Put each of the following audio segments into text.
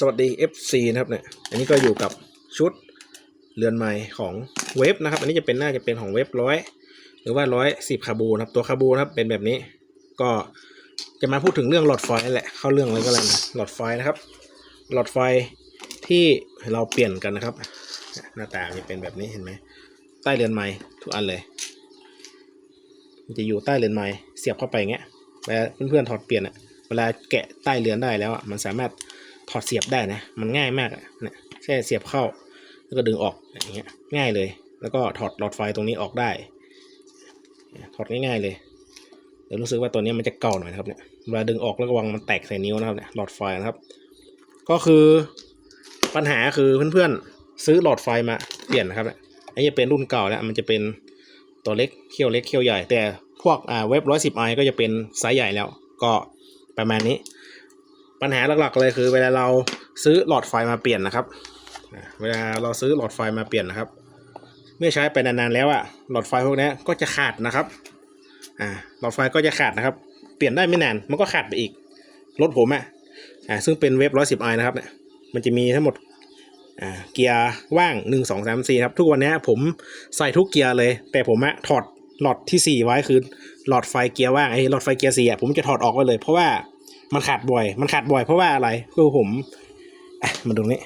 สวัสดี FC นะครับเนี่ย อันนี้ก็อยู่กับชุดเรือนไม้ของเว็บนะครับ อันนี้จะเป็นน่าจะเป็นของเว็บร้อยหรือว่าร้อยสิบคาบูนะครับ ตัวคาบูนะครับเป็นแบบนี้ ก็จะมาพูดถึงเรื่องหลอดไฟแหละ เข้าเรื่องเลยก็แล้วนะหลอดไฟนะครับ หลอดไฟที่เราเปลี่ยนกันนะครับ หน้าตาจะเป็นแบบนี้เห็นไหม ใต้เรือนไม้ทุกอันเลยมันจะอยู่ใต้เรือนไม้เสียบเข้าไปอย่างเงี้ยเวลาเพื่อนๆถอดเปลี่ยนอะเวลาแกะใต้เรือนได้แล้วอะมันสามารถ ถอดเสียบได้นะ มันง่ายมากอะเนี่ยแค่เสียบเข้า แล้วก็ดึงออกอย่างเงี้ยง่ายเลย แล้วก็ถอดหลอดไฟตรงนี้ออกได้ ถอดง่ายๆเลยเดี๋ยวรู้สึกว่าตัวนี้มันจะเก่าหน่อยนะครับเนี่ยเวลาดึงออกแล้วก็วางมันแตกใส่นิ้วนะครับเนี่ยหลอดไฟนะครับ ก็คือปัญหาคือเพื่อนๆซื้อหลอดไฟมาเปลี่ยนนะครับเนี่ยอันนี้จะเป็นรุ่นเก่าแล้วมันจะเป็นตัวเล็กเขี้ยวเล็กเขี้ยวใหญ่ แต่พวกอ่าเว็บร้อยสิบไอก็จะเป็นไซส์ใหญ่แล้ว ก็ประมาณนี้ ปัญหาหลักๆเลยคือเวลาเราซื้อหลอดไฟมาเปลี่ยนนะครับ เวลาเราซื้อหลอดไฟมาเปลี่ยนนะครับ เมื่อใช้ไปนานๆแล้วอะหลอดไฟพวกนี้ก็จะขาดนะครับอ่าหลอดไฟก็จะขาดนะครับ เปลี่ยนได้ไม่นานมันก็ขาดไปอีกรถผมอะอ่าซึ่งเป็นเว็บร้อยสิบไอนะครับเนี่ยมันจะมีทั้งหมดอ่าเกียร์ว่างหนึ่งสองสามสี่ครับ ทุกวันนี้ผมใส่ทุกเกียร์เลย แต่ผมอะถอดหลอดที่สี่ไว้คือหลอดไฟเกียร์ว่างไอ้หลอดไฟเกียร์สี่อะผมจะถอดออกไว้เลยเพราะว่า มันขาดบ่อย มันขาดบ่อยเพราะว่าอะไรคือผมอมาดูนี้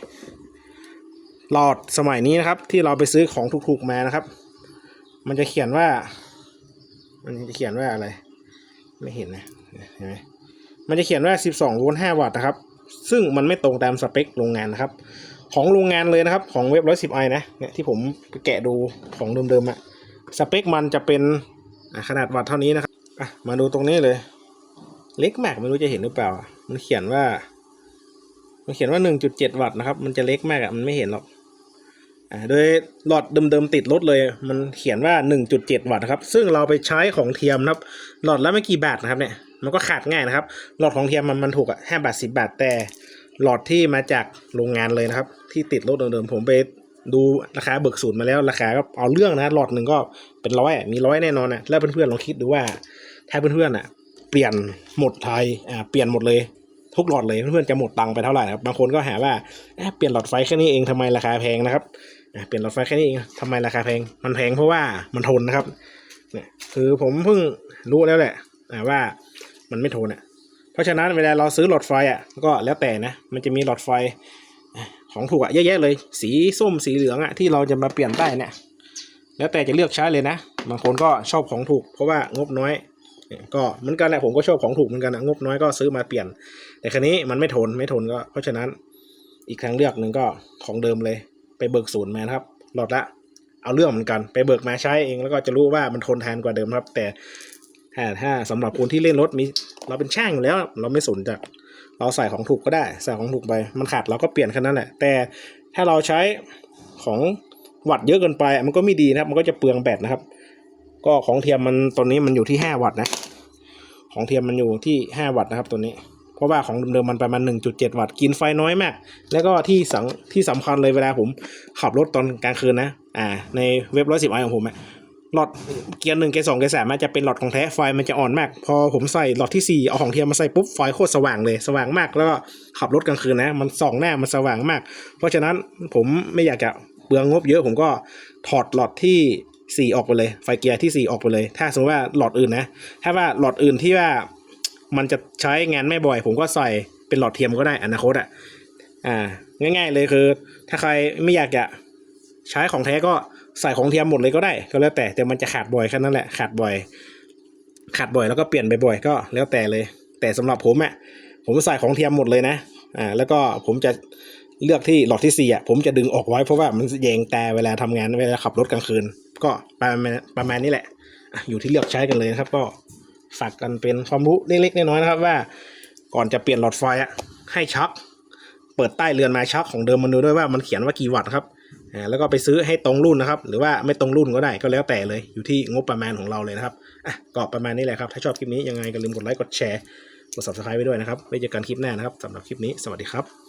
หลอดสมัยนี้นะครับ ที่เราไปซื้อของถูกๆมานะครับ มันจะเขียนว่า มันจะเขียนว่าอะไร ไม่เห็นนะเห็นไหมมันจะเขียนว่า 12 โวลต์ 5 วัตต์นะครับ ซึ่งมันไม่ตรงตามสเปคโรงงานนะครับ ของโรงงานเลยนะครับ ของเว็บ110 i นะ เนี่ยที่ผมแกะดูของเดิมๆอะสเปคมันจะเป็นขนาดวัตต์เท่านี้นะครับ อะ มาดูตรงนี้เลย เล็กมากไม่รู้จะเห็นหรือเปล่า มันเขียนว่า มันเขียนว่า 1.7 วัตต์นะครับ มันจะเล็กมากอะมันไม่เห็นหรอกอ่าโดยหลอดเดิมๆติดรถเลย มันเขียนว่า 1.7 วัตต์นะครับ ซึ่งเราไปใช้ของเทียมนะครับ หลอดละไม่กี่บาทนะครับเนี่ย มันก็ขาดง่ายนะครับ หลอดของเทียมมันมันถูกอะห้าบาทสิบาท แต่หลอดที่มาจากโรงงานเลยนะครับ ที่ติดรถเดิมๆผมไปดูราคาเบิกสูตรมาแล้วราคาก็เอาเรื่องนะหลอดหนึ่งก็เป็นร้อยมีร้อยแน่นอนนะแล้วเพื่อนๆลองคิดดูว่าถ้าเพื่อนๆอะ เปลี่ยนหมดไทยอ่าเปลี่ยนหมดเลย ทุกหลอดเลยเพื่อนๆจะหมดตังค์ไปเท่าไหร่ครับบางคนก็หาว่าเปลี่ยนหลอดไฟแค่นี้เองทำไมราคาแพงนะครับเปลี่ยนหลอดไฟแค่นี้เองทำไมราคาแพงมันแพงเพราะว่ามันทนนะครับเนี่ยคือผมเพิ่งรู้แล้วแหละอ่ว่ามันไม่ทนอะเพราะฉะนั้นเวลาเราซื้อหลอดไฟอะก็แล้วแต่นะมันจะมีหลอดไฟของถูกอะเยอะแยะเลย สีส้มสีเหลืองอะที่เราจะมาเปลี่ยนได้เนี่ยแล้วแต่จะเลือกใช้เลยนะ บางคนก็ชอบของถูก เพราะว่างบน้อย ก็เหมือนกันแหละผมก็ชอบของถูกเหมือนกันนะงบน้อยก็ซื้อมาเปลี่ยน แต่ครั้นี้มันไม่ทนไม่ทนก็ เพราะฉะนั้นอีกทางเลือกหนึ่งก็ของเดิมเลย ไปเบิกศูนย์มาครับหลอดละเอาเรื่องเหมือนกัน ไปเบิกมาใช้เองแล้วก็จะรู้ว่ามันทนทานกว่าเดิมครับ แต่ถ้าถ้าสำหรับคนที่เล่นรถมี เราเป็นช่างอยู่แล้ว เราไม่สนจากเราใส่ของถูกก็ได้ใส่ของถูกไปมันขาดเราก็เปลี่ยนแค่นั้นแหละ แต่ถ้าเราใช้ของวัตต์เยอะเกินไป มันก็ไม่ดีนะครับ มันก็จะเปลืองแบตนะครับ ก็ของเทียมมันตอนนี้มันอยู่ที่ห้าวัตต์นะ ของเทียมมันอยู่ที่ห้าวัตต์นะครับตัวนี้ เพราะว่าของเดิมๆมันประมาณ 1.7 วัตต์กินไฟน้อยมาก แล้วก็ที่สังที่สำคัญเลยเวลาผมขับรถตอนกลางคืนนะ อ่า ในเว็บร้อยสิบไอของผมอะหลอดเกียร์หนึ่งเกียร์สองเกียร์สามมันจะเป็นหลอดของแท้ไฟมันจะอ่อนมาก พอผมใส่หลอดที่สี่เอาของเทียมมาใส่ปุ๊บไฟโคตรสว่างเลยสว่างมากแล้วก็ขับรถกลางคืนนะ มันส่องหน้ามันสว่างมาก เพราะฉะนั้นผมไม่อยากจะเปลืองงบเยอะผมก็ถอดหลอดที่ สี่ออกไปเลย ไฟเกียร์ที่สี่ออกไปเลย ถ้าสมมติว่าหลอดอื่นนะ ถ้าว่าหลอดอื่นที่ว่ามันจะใช้งานไม่บ่อย ผมก็ใส่เป็นหลอดเทียมก็ได้อนาคตอะ อ่า ง่าย ๆเลยคือ ถ้าใครไม่อยากจะใช้ของแท้ก็ใส่ของเทียมหมดเลยก็ได้ก็แล้วแต่แต่มันจะขาดบ่อยแค่นั้นแหละขาดบ่อย ขาดบ่อยแล้วก็เปลี่ยนบ่อยๆก็แล้วแต่เลย แต่สำหรับผมอะผมใส่ของเทียมหมดเลยนะอ่าแล้วก็ผมจะเลือกที่หลอดที่สี่อะผมจะดึงออกไว้เพราะว่ามันแยงแต่เวลาทำงานเวลาขับรถกลางคืน ก็ประมาณประมาณนี้แหละ อยู่ที่เลือกใช้กันเลยนะครับ ก็ฝากกันเป็นความรู้เล็กๆน้อยๆนะครับ ว่าก่อนจะเปลี่ยนหลอดไฟอะให้ช็อคเปิดใต้เรือนมาช็อคของเดิมมันดูด้วยว่ามันเขียนว่ากี่วัตต์ครับแล้วก็ไปซื้อให้ตรงรุ่นนะครับ หรือว่าไม่ตรงรุ่นก็ได้ก็แล้วแต่เลย อยู่ที่งบประมาณของเราเลยนะครับอะก็ประมาณนี้แหละครับ ถ้าชอบคลิปนี้ยังไงก็ลืมกดไลค์กดแชร์กด subscribe ไว้ด้วยนะครับไว้เจอกันคลิปหน้านะครับสำหรับคลิปนี้สวัสดีครับ